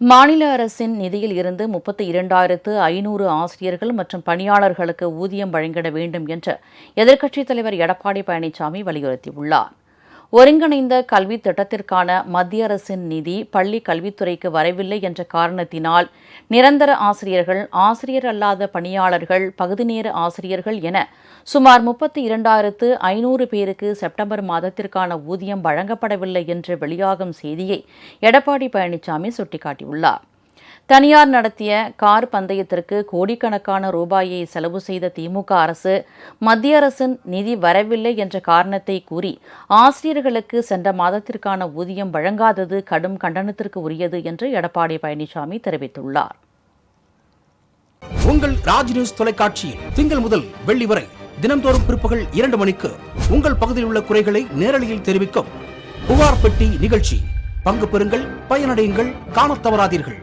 மாநில அரசின் நிதியில் இருந்து முப்பத்தி இரண்டாயிரத்து ஐநூறு ஆசிரியர்கள் மற்றும் பணியாளர்களுக்கு ஊதியம் வழங்கிட வேண்டும் என்று எதிர்க்கட்சித் தலைவர் எடப்பாடி பழனிசாமி வலியுறுத்தியுள்ளார். ஒருங்கிணைந்த கல்வித் திட்டத்திற்கான மத்திய அரசின் நிதி பள்ளி கல்வித்துறைக்கு வரவில்லை என்ற காரணத்தினால் நிரந்தர ஆசிரியர்கள் ஆசிரியர் அல்லாத பணியாளர்கள் பகுதிநேர ஆசிரியர்கள் என சுமார் முப்பத்தி இரண்டாயிரத்து ஐநூறு பேருக்கு செப்டம்பர் மாதத்திற்கான ஊதியம் வழங்கப்படவில்லை என்று வெளியாகும் செய்தியை எடப்பாடி பழனிசாமி சுட்டிக்காட்டியுள்ளார். தனியார் நடத்திய கார் பந்தயத்திற்கு கோடிக்கணக்கான ரூபாயை செலவு செய்த திமுக அரசு மத்திய அரசின் நிதி வரவில்லை என்ற காரணத்தை கூறி ஆசிரியர்களுக்கு சென்ற மாதத்திற்கான ஊதியம் வழங்காதது கடும் கண்டனத்திற்கு உரியது என்று எடப்பாடி பழனிசாமி தெரிவித்துள்ளார். உங்கள் ராஜ் நியூஸ் தொலைக்காட்சியில் திங்கள் முதல் வெள்ளி வரை தினந்தோறும் பிற்பகல் இரண்டு மணிக்கு உங்கள் பகுதியில் உள்ள குறைகளை நேரலையில் தெரிவிக்கும் புகார் பெட்டி நிகழ்ச்சி. பங்கு பெறுங்கள் பயனடையுங்கள் காணத் தவறாதீர்கள்.